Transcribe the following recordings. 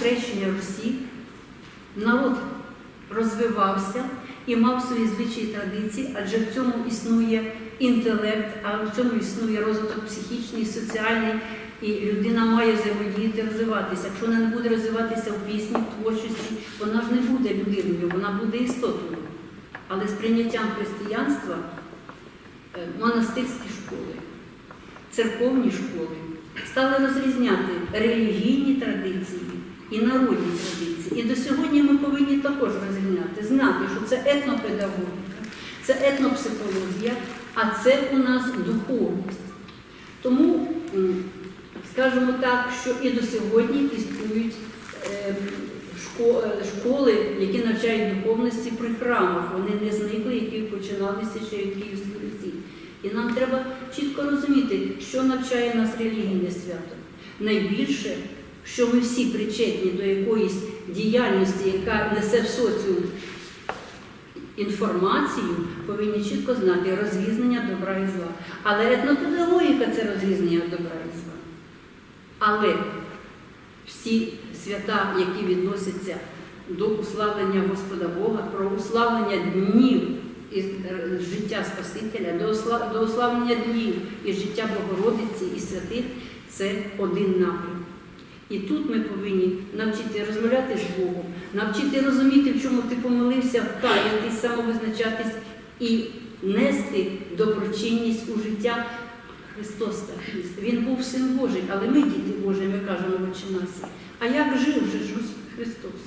хрещення Русі народ розвивався і мав свої звичаї традиції, адже в цьому існує інтелект, а в цьому існує розвиток психічний, соціальний, і людина має взаємодіяти, розвиватися. Якщо вона не буде розвиватися в пісні, в творчості, вона ж не буде людиною, вона буде істотою. Але з прийняттям християнства е, монастирські школи, церковні школи стали розрізняти релігійні традиції і народні традиції. І до сьогодні ми повинні також розрізняти, знати, що це етнопедагогіка, це етнопсихологія, а це у нас духовність. Тому, скажімо так, що і до сьогодні існують е, е, школи, які навчають духовності при храмах. Вони не зникли, які починалися ще від Київської Русі. І нам треба чітко розуміти, що навчає нас релігійне свято. Найбільше, що ми всі причетні до якоїсь діяльності, яка несе в соціум інформацію, повинні чітко знати розрізнення добра і зла. Але етнопедагогіка це розрізнення добра і зла. Але всі свята, які відносяться до уславлення Господа Бога, про уславлення днів із е, життя Спасителя, до усла- уславлення днів із життя Богородиці і святих це один напрям. І тут ми повинні навчити розмовляти з Богом, навчити розуміти, в чому ти помилився, вкаятись, самовизначатись і нести доброчинність у життя Христос та Христ. Він був син Божий, але ми, діти Божі, ми кажемо Отче А як жив же Христос?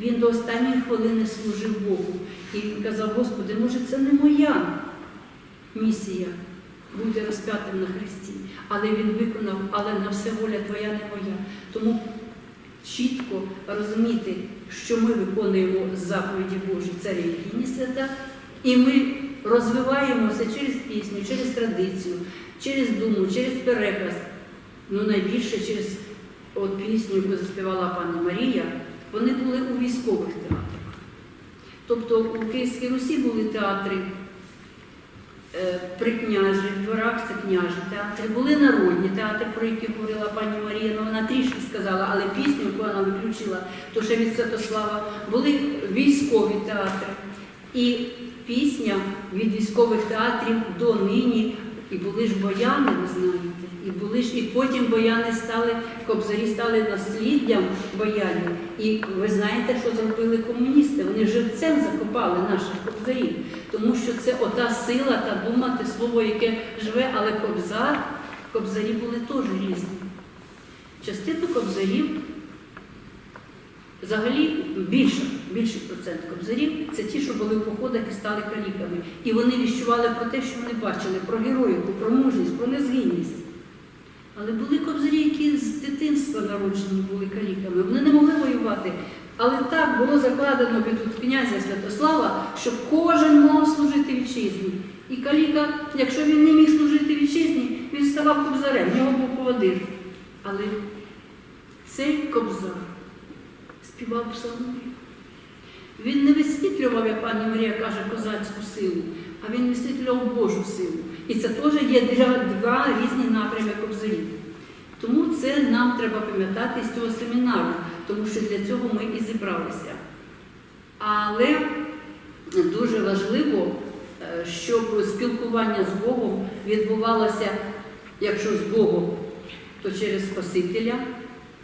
Він до останньої хвилини служив Богу. І він казав, Господи, може, це не моя місія бути розп'ятим на Христі. Але він виконав, але на все воля Твоя не моя. Тому чітко розуміти, що ми виконуємо заповіді Божі, це релігійні свята, і ми розвиваємося через пісню, через традицію, через думу, через переказ. Ну, найбільше через от пісню, яку заспівала пані Марія, вони були у військових театрах. Тобто у Київській Русі були театри при княжі дворах, це княжі театри, були народні театри, про які говорила пані Марія, ну вона трішки сказала, але пісню, яку вона виключила, то ще від Святослава, були військові театри. І пісня від військових театрів до нині, і були ж бояни, ви знаєте, і були ж, і потім бояни стали, кобзарі стали насліддям боянів. І ви знаєте, що зробили комуністи? Вони живцем закопали наших кобзарів, тому що це ота сила, та дума, те слово, яке живе, але кобзар, кобзарі були теж різні. Частину кобзарів Взагалі більше, більший процент кобзарів це ті, що були в походах і стали каліками. І вони віщували про те, що вони бачили, про героїку, про мужність, про незгинність. Але були кобзарі, які з дитинства народжені були каліками. Вони не могли воювати. Але так було закладено від князя Святослава, що кожен мав служити вітчизні. І каліка, якщо він не міг служити вітчизні, він ставав кобзарем, в нього був поводир. Але цей кобзар співав псалми. Він не висвітлював, як пані Марія каже, козацьку силу, а він висвітлював Божу силу. І це теж є два, різні напрями кобзарів. Тому це нам треба пам'ятати з цього семінару, тому що для цього ми і зібралися. Але дуже важливо, е, щоб спілкування з Богом відбувалося, якщо з Богом, то через Спасителя,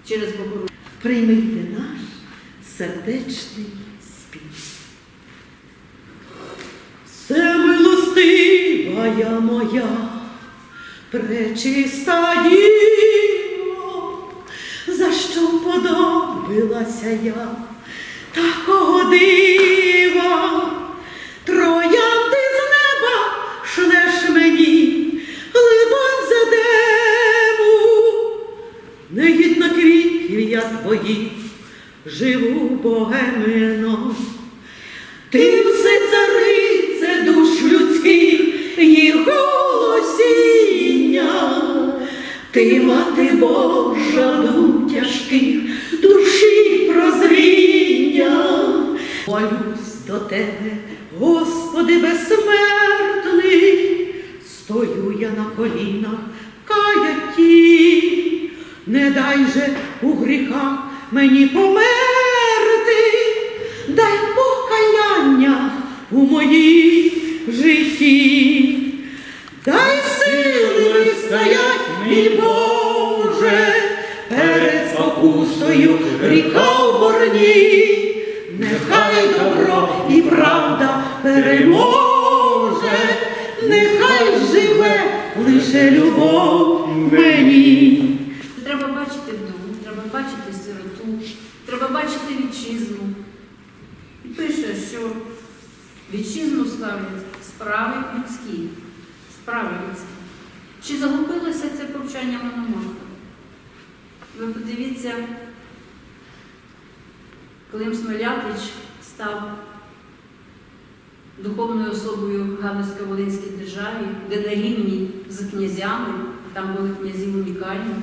через Богородицю. Приймите наш сердечний спів. Все милостивая моя, пречиста діво, за що подобилася я такого дива, троянди з неба шлеш мені, либонь задему, негідно квітів я твоїх, живу богемино. Ти все царице душ людських, їх голосіння, ти мати Божа дух тяжких, душі прозріння. Молюсь до тебе, Господи безсмертний, стою я на колінах, каяті, не дай же у гріхах мені померти, дай покаяння у моїй житті, дай сили стоять, мій Боже, перед спокусою гріха в борні, нехай добро і правда переможе, нехай живе лише любов в мені. Треба бачити вдову, треба бачити сироту, треба бачити вітчизну. І пише, що вітчизну ставлять справи людські. Справи людські. Чи загубилося це повчання Мономаха? Ви подивіться, Клим Смолятич став духовною особою Галицько-Волинській державі, де на рівні з князями, там були князі унікальні,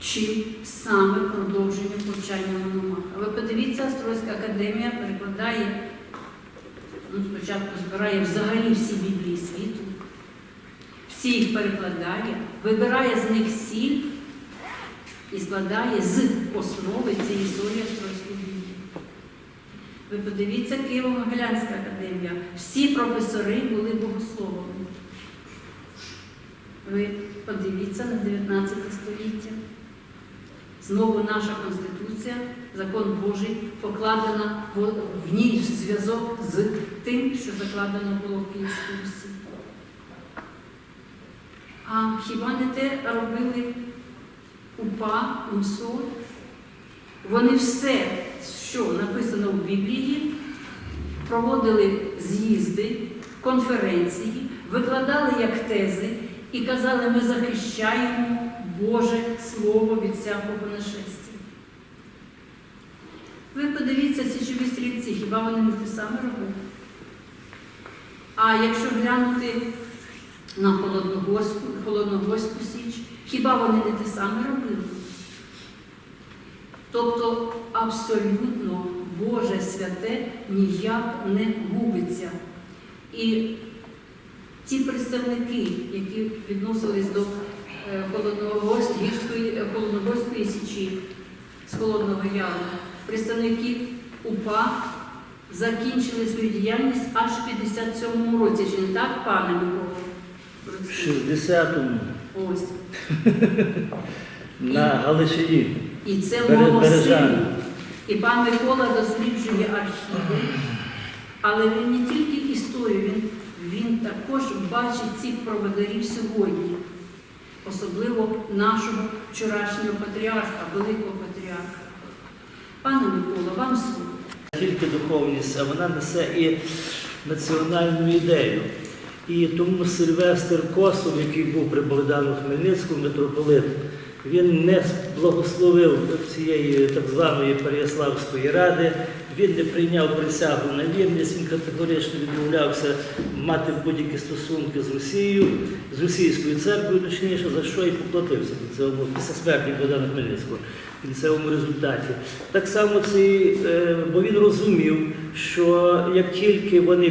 чи саме продовження повчання Мономаха. Ви подивіться, Острозька академія перекладає, ну, спочатку збирає взагалі всі Біблії світу, всі їх перекладає, вибирає з них сіль і складає з основи цієї історії Острозької Біблії. Ви подивіться Києво-Могилянська академія. Всі професори були богословами. Ви подивіться на 19 століття. Знову наша Конституція, закон Божий, покладена в, ній зв'язок з тим, що закладено було в Київській. А хіба не те робили УПА, УМСО? Вони все, що написано в Біблії, проводили з'їзди, конференції, викладали як тези і казали, ми захищаємо Боже Слово від всякого нашестя. Ви подивіться січові стрільці, хіба вони не те саме робили? А якщо глянути на Холодногорську Січ, хіба вони не те саме робили? Тобто абсолютно Боже святе ніяк не губиться. І ті представники, які відносились до Холодногорської, е, Холодногорської січі з Холодного Яру, представники УПА закінчили свою діяльність аж в 57-му році. Чи не так, пане Микола? В 60-му Ось. на Галичині. І це мого. І пан Микола досліджує архіви, але він не тільки історію, він, він також бачить цих проводарів сьогодні, особливо нашого вчорашнього патріарха, великого патріарха. Пане Микола, вам слово. Тільки духовність, а вона несе і національну ідею. І тому Сильвестр Косов, який був при Богдану Хмельницькому митрополит, він не благословив цієї так званої Переяславської ради, він не прийняв присягу на вірність, він категорично відмовлявся мати будь-які стосунки з Росією, з російською церквою, точніше, за що і поплатився цього після смерті Богдана Хмельницького в кінцевому результаті. Так само цей, е, бо він розумів, що як тільки вони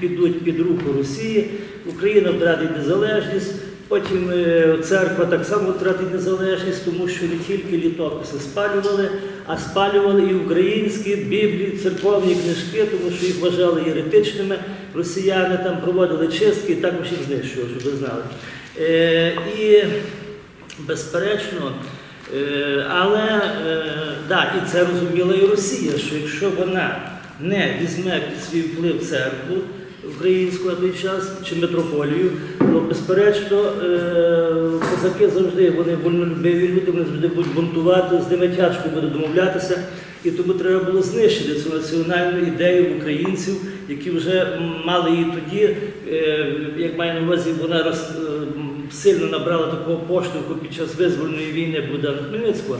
підуть під руку Росії, Україна втратить незалежність. Потім е, церква так само втратить незалежність, тому що не тільки літописи спалювали, а спалювали і українські біблії, церковні книжки, тому що їх вважали єретичними. Росіяни там проводили чистки і також їх знищували, щоб ви знали. Е, І безперечно, е, але да, і це розуміла і Росія, що якщо вона не візьме під свій вплив церкву українську на той час чи митрополію, то безперечно е, козаки завжди вони вольнолюбиві люди, вони завжди будуть бунтувати, з ними тяжко буде домовлятися. І тому треба було знищити цю національну ідею українців, які вже мали її тоді, е, як маю на увазі, вона роз, сильно набрала такого поштовху під час визвольної війни Богдана Хмельницького.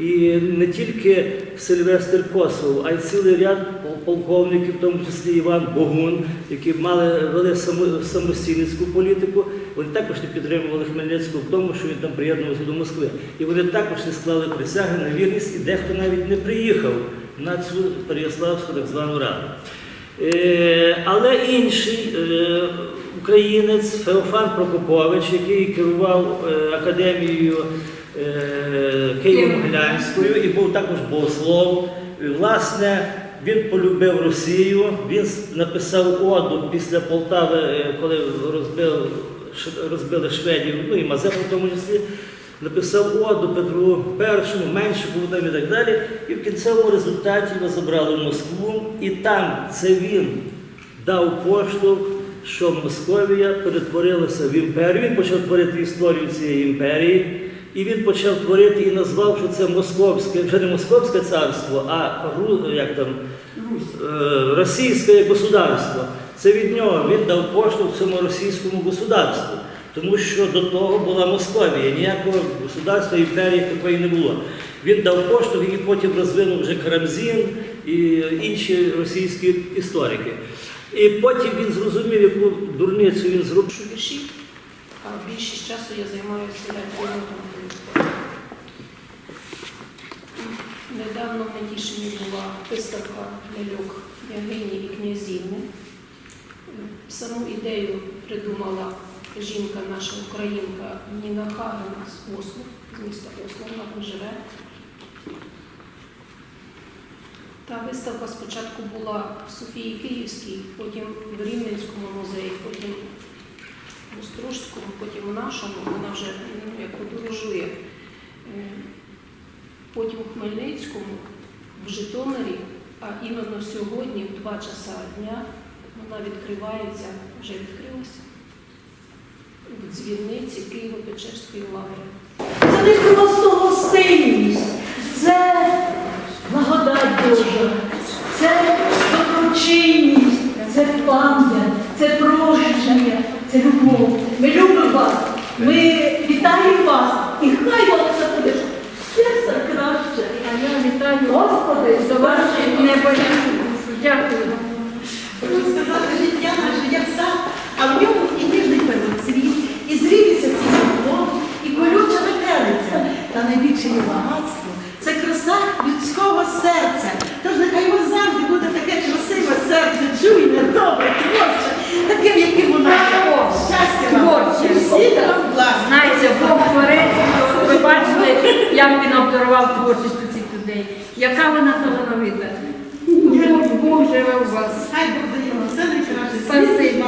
І не тільки Сильвестр Косов, а й цілий ряд полковників, в тому числі Іван Богун, які мали вели самостійницьку політику. Вони також не підтримували Хмельницького в тому, що він там приєднувався до Москви. І вони також не склали присяги на вірність, і дехто навіть не приїхав на цю Переяславську так звану раду. Е, але інший е, українець Феофан Прокопович, який керував е, академією е, Києво-Могилянською і був також богослов. Власне, він полюбив Росію, він написав оду після Полтави, е, коли розбив, розбили шведів, ну і Мазепу в тому числі. Написав оду Петру І, Меншикову там і так далі. І в кінцевому результаті його забрали в Москву, і там це він дав поштовх, що Московія перетворилася в імперію. Він почав творити історію цієї імперії. І він почав творити і назвав, що це московське, вже не московське царство, а як там, е, російське государство. Це від нього він дав поштовх цьому російському государству. Тому що до того була Московія, ніякого государства, імперії такої не було. Він дав поштовх, який потім розвинув вже Карамзін і інші російські історики. І потім він зрозумів, яку дурницю він зробив. Пишу вірші, а більшість часу я займаюся ремонтом. Недавно в Метішині була виставка ляльок Ягині і князівни. Саму ідею придумала жінка, наша українка Ніна Хагена з Осло, з міста Осло, вона там живе. Та виставка спочатку була в Софії Київській, потім в Рівненському музеї, потім в Острожському, потім у нашому, вона вже ну, як подорожує. Е, Потім у Хмельницькому, в Житомирі, а іменно сьогодні, в 2 часа дня, вона відкривається, вже відкрилася в дзвірниці Києво-Печерської лаври. Це не просто гостинність, Божа, це доброчинність, це пам'ять, це прощення, це любов. Ми любимо вас, ми вітаємо вас, і хай вам це буде серце краще. А я вітаю Господи, за ваші небайдужі. Дякую. Хочу сказати, життя наше як сад, а в ньому і ніжний первоцвіт, і зріліся всі воду, і колюча метелиця. Та найбільше є багатство це краса людського серця. Тож нехай у вас завжди буде таке красиве серце, чуйне, добре, творче, таким, яким воно є. Щастя вам! Творче. І всі вам благ. Знаєте, Бог творець, ви бачили, як він обдарував творчістю цих людей. Яка вона талановита. Бог, Бог живе у вас. Хай Бог дає вам все найкраще. Спасибі.